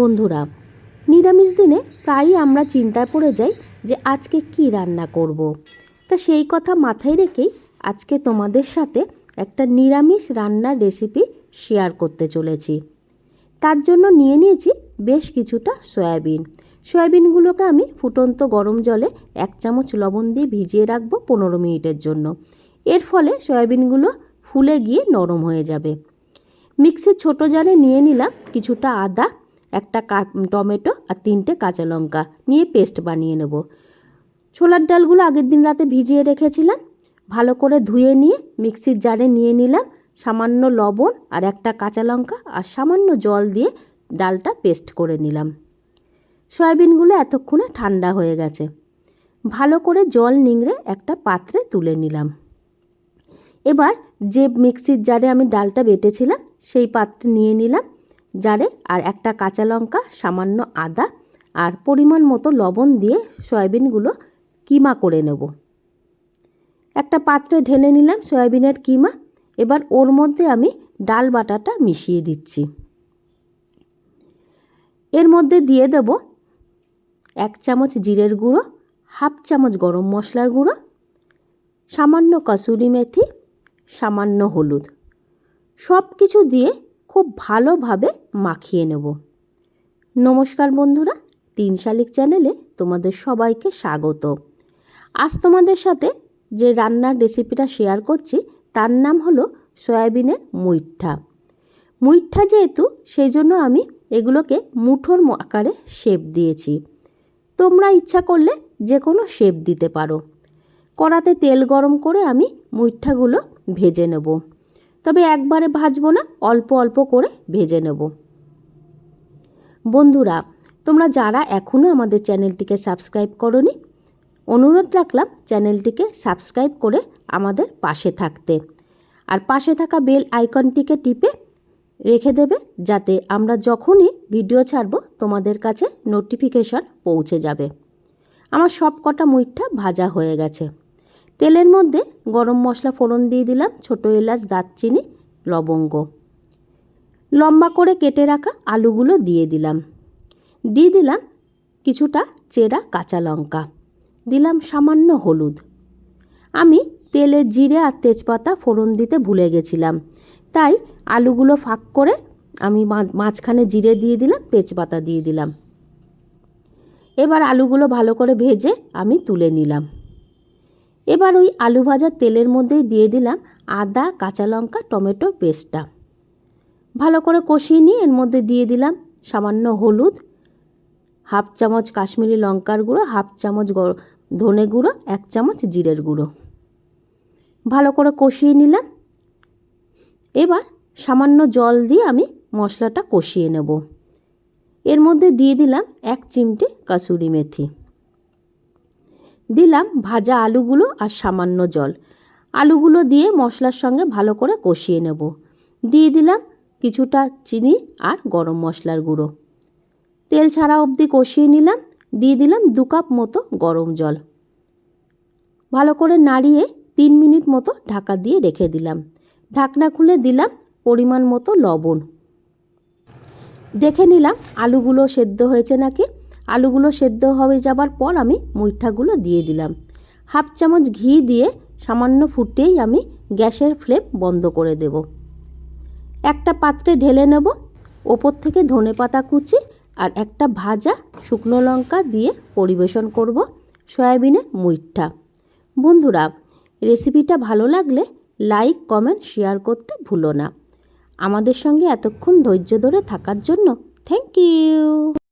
বন্ধুরা, নিরামিষ দিনে প্রায়ই আমরা চিন্তায় পড়ে যাই যে আজকে কি রান্না করব। তা সেই কথা মাথায় রেখেই আজকে তোমাদের সাথে একটা নিরামিষ রান্নার রেসিপি শেয়ার করতে চলেছি। তার জন্য নিয়ে নিয়েছি বেশ কিছুটা সয়াবিন। সয়াবিনগুলোকে আমি ফুটন্ত গরম জলে এক চামচ লবণ দিয়ে ভিজিয়ে রাখব পনেরো মিনিটের জন্য। এর ফলে সয়াবিনগুলো ফুলে গিয়ে নরম হয়ে যাবে। মিক্সির ছোটো জারে নিয়ে নিলাম কিছুটা আদা একটা টমেটো আর তিনটে কাঁচা লঙ্কা নিয়ে পেস্ট বানিয়ে নেব। ছোলার ডালগুলো আগের দিন রাতে ভিজিয়ে রেখেছিলাম। ভালো করে ধুয়ে নিয়ে মিক্সির জারে নিয়ে নিলাম। সামান্য লবণ আর একটা কাঁচা লঙ্কা আর সামান্য জল দিয়ে ডালটা পেস্ট করে নিলাম। সয়াবিনগুলো এতক্ষণে ঠান্ডা হয়ে গেছে। ভালো করে জল নিংড়ে একটা পাত্রে তুলে নিলাম। এবার যে মিক্সির জারে আমি ডালটা বেটেছিলাম, সেই পাত্রে নিয়ে নিলাম। জারে আর একটা কাঁচা লঙ্কা, সামান্য আদা আর পরিমাণ মতো লবণ দিয়ে সয়াবিনগুলো কিমা করে নেব। একটা পাত্রে ঢেলে নিলাম সয়াবিনের কিমা। এবার ওর মধ্যে আমি ডাল বাটাটা মিশিয়ে দিচ্ছি। এর মধ্যে দিয়ে দেব এক চামচ জিরের গুঁড়ো, হাফ চামচ গরম মশলার গুঁড়ো, সামান্য কসুরি মেথি, সামান্য হলুদ। সব কিছু দিয়ে খুব ভালোভাবে মাখিয়ে নেব। নমস্কার বন্ধুরা, তিন শালিক চ্যানেলে তোমাদের সবাইকে স্বাগত। আজ তোমাদের সাথে যে রান্নার রেসিপিটা শেয়ার করছি, তার নাম হলো সয়াবিনের মুইঠা। মুইঠা যেহেতু সেই জন্য আমি এগুলোকে মুঠোর আকারে শেপ দিয়েছি। তোমরা ইচ্ছা করলে যে কোনো শেপ দিতে পারো। কড়াতে তেল গরম করে আমি মুইঠাগুলো ভেজে নেব। তবে একবারে ভাজবো না, অল্প অল্প করে ভেজে নেব। বন্ধুরা, তোমরা যারা এখনও আমাদের চ্যানেলটিকে সাবস্ক্রাইব করনি, অনুরোধ রাখলাম চ্যানেলটিকে সাবস্ক্রাইব করে আমাদের পাশে থাকতে। আর পাশে থাকা বেল আইকনটিকে টিপে রেখে দেবে, যাতে আমরা যখনই ভিডিও ছাড়ব, তোমাদের কাছে নোটিফিকেশন পৌঁছে যাবে। আমার সব কটা মুইঠা ভাজা হয়ে গেছে। তেলের মধ্যে গরম মশলা ফোড়ন দিয়ে দিলাম ছোটো এলাচ, দারচিনি, লবঙ্গ। লম্বা করে কেটে রাখা আলুগুলো দিয়ে দিলাম। দিয়ে দিলাম কিছুটা চেরা কাঁচা লঙ্কা। দিলাম সামান্য হলুদ। আমি তেলে জিরে আর তেজপাতা ফোড়ন দিতে ভুলে গেছিলাম। তাই আলুগুলো ফাঁক করে আমি মাঝখানে জিরে দিয়ে দিলাম, তেজপাতা দিয়ে দিলাম। এবার আলুগুলো ভালো করে ভেজে আমি তুলে নিলাম। এবার ওই আলু ভাজার তেলের মধ্যেই দিয়ে দিলাম আদা, কাঁচা লঙ্কা টমেটোর পেস্টটা। ভালো করে কষিয়ে নিয়ে এর মধ্যে দিয়ে দিলাম সামান্য হলুদ, হাফ চামচ কাশ্মীরি লঙ্কার গুঁড়ো, হাফ চামচ ধনে গুঁড়ো, এক চামচ জিরের গুঁড়ো। ভালো করে কষিয়ে নিলাম। এবার সামান্য জল দিয়ে আমি মশলাটা কষিয়ে নেব। এর মধ্যে দিয়ে দিলাম এক চিমটে কাসুরি মেথি। দিলাম ভাজা আলুগুলো আর সামান্য জল। আলুগুলো দিয়ে মশলার সঙ্গে ভালো করে কষিয়ে নেব। দিয়ে দিলাম কিছুটা চিনি আর গরম মশলার গুঁড়ো। তেল ছাড়া অবধি কষিয়ে নিলাম। দিয়ে দিলাম দু কাপ মতো গরম জল। ভালো করে নাড়িয়ে তিন মিনিট মতো ঢাকা দিয়ে রেখে দিলাম। ঢাকনা খুলে দিলাম পরিমাণ মতো লবণ। দেখে নিলাম আলুগুলো সেদ্ধ হয়েছে নাকি। আলুগুলো সেদ্ধ হয়ে যাবার পর আমি মুইঠাগুলো দিয়ে দিলাম। হাফ চামচ ঘি দিয়ে সামান্য ফুটেই আমি গ্যাসের ফ্লেম বন্ধ করে দেব। একটা পাত্রে ঢেলে নেব, ওপর থেকে ধনে পাতা কুচি আর একটা ভাজা শুকনো লঙ্কা দিয়ে পরিবেশন করব সয়াবিনের মুইঠা। বন্ধুরা, রেসিপিটা ভালো লাগলে লাইক, কমেন্ট, শেয়ার করতে ভুলো না। আমাদের সঙ্গে এতক্ষণ ধৈর্য ধরে থাকার জন্য থ্যাংক ইউ।